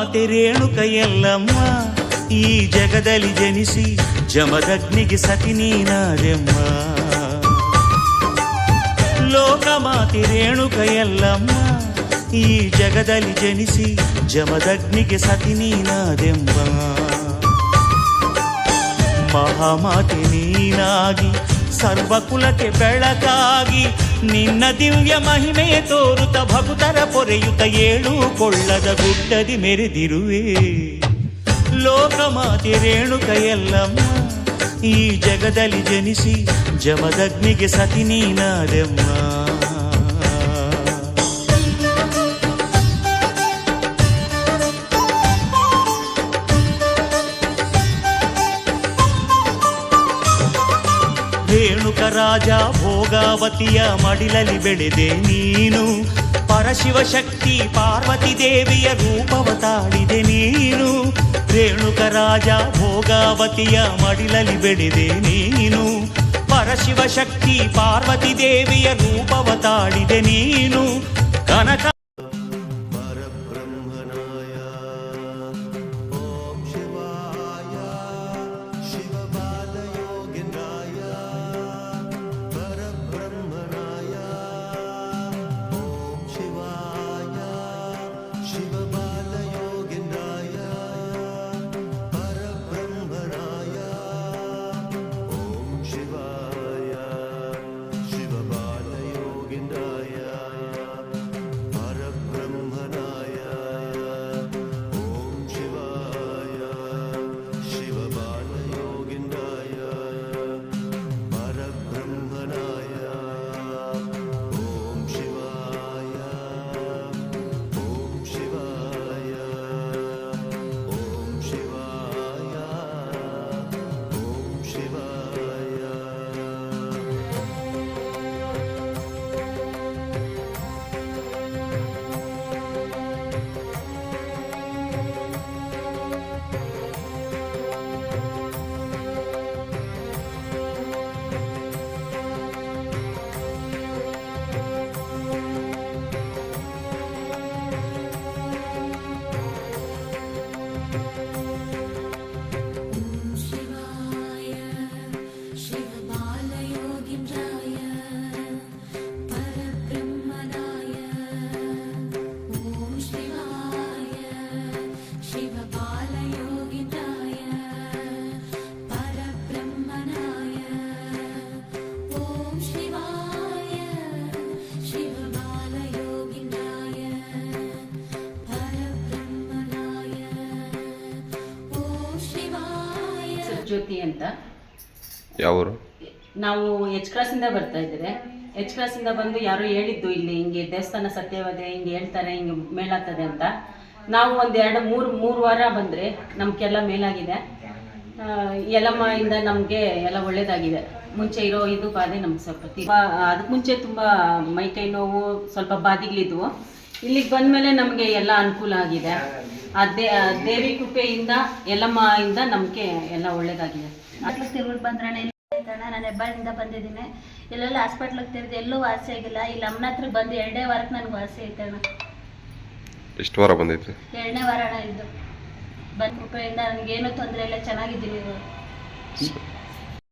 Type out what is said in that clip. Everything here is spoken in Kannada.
ಲೋಕಮಾತೆ ರೇಣುಕ ಎಲ್ಲಮ್ಮ ಈ ಜಗದಲ್ಲಿ ಜನಿಸಿ ಜಮದಗ್ನಿಗೆ ಸತಿ ನೀನಾದೆಮ್ಮ ಲೋಕಮಾತೆ ರೇಣುಕ ಎಲ್ಲಮ್ಮ ಈ ಜಗದಲ್ಲಿ ಜನಿಸಿ ಜಮದಗ್ನಿಗೆ ಸತಿ ನೀನಾದೆಮ್ಮ ಮಹಾಮಾತೆ ನೀನಾಗಿ ಸರ್ವಕುಲಕ್ಕೆ ಬೆಳಕಾಗಿ ನಿನ್ನ ದಿವ್ಯ ಮಹಿಮೆ ತೋರುತ ಭಕ್ತರ ಪೊರೆಯುತ ಏಳು ಕೊಳ್ಳದ ಗುಡ್ಡದಿ ಮೆರೆದಿರುವೆ. ಲೋಕಮಾತೆ ರೇಣುಕ ಎಲ್ಲಮ್ಮ, ಈ ಜಗದಲ್ಲಿ ಜನಿಸಿ ಜಮದಗ್ನಿಗೆ ಸತಿ ನೀನಾದೆಮ್ಮ. ರೇಣುಕ ರಾಜ ಭೋಗಾವತಿಯ ಮಡಿಲಲ್ಲಿ ಬೆಳೆದೆ ನೀನು ಪರಶಿವ ಶಕ್ತಿ ಪಾರ್ವತಿ ದೇವಿಯ ರೂಪವ ತಾಳಿದೆ ನೀನು ರೇಣುಕ ರಾಜ ಭೋಗಾವತಿಯ ಮಡಿಲಲ್ಲಿ ಬೆಳೆದೆ ನೀನು ಪರಶಿವ ಶಕ್ತಿ ಪಾರ್ವತಿ ದೇವಿಯ ರೂಪವ ತಾಳಿದೆ ನೀನು ಕನಕ ಜ್ಯೋತಿ ಅಂತ. ಯಾವರು? ನಾವು ಎಚ್ ಕ್ರಾಸಿಂದ ಬರ್ತಾ ಇದ್ದೇವೆ. ಎಚ್ ಕ್ರಾಸಿಂದ ಬಂದು ಯಾರೋ ಹೇಳಿದ್ದು ಇಲ್ಲಿ ಹಿಂಗೆ ದೇವಸ್ಥಾನ ಸತ್ಯವಾದೆ ಹಿಂಗೆ ಹೇಳ್ತಾರೆ ಹಿಂಗೆ ಮೇಲಾಗ್ತದೆ ಅಂತ. ನಾವು ಒಂದು ಎರಡು ಮೂರು ಮೂರು ವಾರ ಬಂದರೆ ನಮಗೆಲ್ಲ ಮೇಲಾಗಿದೆ. ಆ, ಯಲಮ್ಮ ಇಂದ ನಮಗೆ ಎಲ್ಲ ಒಳ್ಳೇದಾಗಿದೆ. ಮುಂಚೆ ಇರೋ ಇದು ಬಾಧೆ ನಮ್ಗೆ ಸ್ವಲ್ಪ ಅದಕ್ಕೆ ಮುಂಚೆ ತುಂಬ ಮೈಕೈ ನೋವು ಸ್ವಲ್ಪ ಬಾಧೆಗಳಿದ್ವು. ಇಲ್ಲಿಗೆ ಬಂದಮೇಲೆ ನಮಗೆ ಎಲ್ಲ ಅನುಕೂಲ ಆಗಿದೆ. ಆ ದೇವಿ ಕೃಪೆಯಿಂದ ಎಲ್ಲಮ್ಮಿಂದ ಇಂದ ನಮಗೆ ಎಲ್ಲ ಒಳ್ಳೇದಾಗಿದೆ. ಬಂದ್ರಣ ನಾನು ಹೆಬ್ಬಾಳಿಂದ ಬಂದಿದ್ದೀನಿ. ಇಲ್ಲೆಲ್ಲ ಹಾಸ್ಪಿಟ್ಲಿಗೆ ತೆರೆದು ಎಲ್ಲೂ ವಾಸಿ ಆಗಿಲ್ಲ. ಇಲ್ಲಿ ಅಮ್ಮನ ಹತ್ರ ಬಂದು ಎರಡೇ ವಾರಕ್ಕೆ ನನಗೆ ವಾಸಿ ಐತಣ್ಣ ಎಷ್ಟು ವಾರ ಬಂದೈತೆ? ಎರಡನೇ ವಾರ ಅಣ್ಣ ಇದು. ಬಂದ ಕೃಪೆಯಿಂದ ನನಗೇನು ತೊಂದರೆ ಇಲ್ಲ ಚೆನ್ನಾಗಿದ್ದೀನಿ ಇವಾಗ.